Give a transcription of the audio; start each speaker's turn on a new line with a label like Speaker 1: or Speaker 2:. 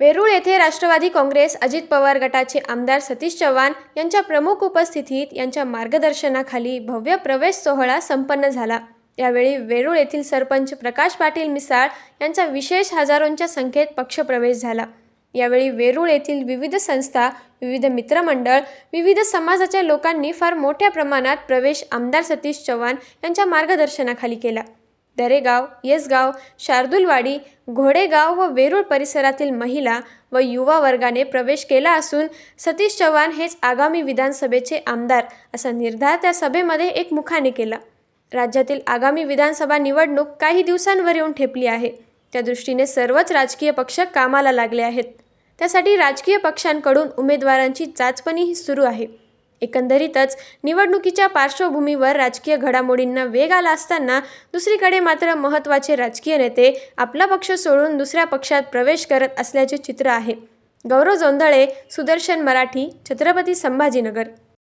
Speaker 1: वेरूळ येथे राष्ट्रवादी काँग्रेस अजित पवार गटाचे आमदार सतीश चव्हाण यांच्या प्रमुख उपस्थितीत यांच्या मार्गदर्शनाखाली भव्य प्रवेश सोहळा संपन्न झाला. यावेळी वेरूळ येथील सरपंच प्रकाश पाटील मिसाळ यांचा विशेष हजारोंच्या संख्येत पक्षप्रवेश झाला. यावेळी वेरूळ येथील विविध संस्था विविध मित्रमंडळ विविध समाजाच्या लोकांनी फार मोठ्या प्रमाणात प्रवेश आमदार सतीश चव्हाण यांच्या मार्गदर्शनाखाली केला. दरेगाव येसगाव शार्दुलवाडी घोडेगाव व वेरूळ परिसरातील महिला व युवा वर्गाने प्रवेश केला असून सतीश चव्हाण हेच आगामी विधानसभेचे आमदार असा निर्धार त्या सभेमध्ये एकमुखाने केला. राज्यातील आगामी विधानसभा निवडणूक काही दिवसांवर येऊन ठेपली आहे. त्या दृष्टीने सर्वच राजकीय पक्ष कामाला लागले आहेत. त्यासाठी राजकीय पक्षांकडून उमेदवारांची चाचपणीही सुरू आहे. एकंदरीतच निवडणुकीच्या पार्श्वभूमीवर राजकीय घडामोडींना वेग आला असताना दुसरीकडे मात्र महत्त्वाचे राजकीय नेते आपला पक्ष सोडून दुसऱ्या पक्षात प्रवेश करत असल्याचे चित्र आहे. गौरव जोंधळे सुदर्शन मराठी छत्रपती संभाजीनगर.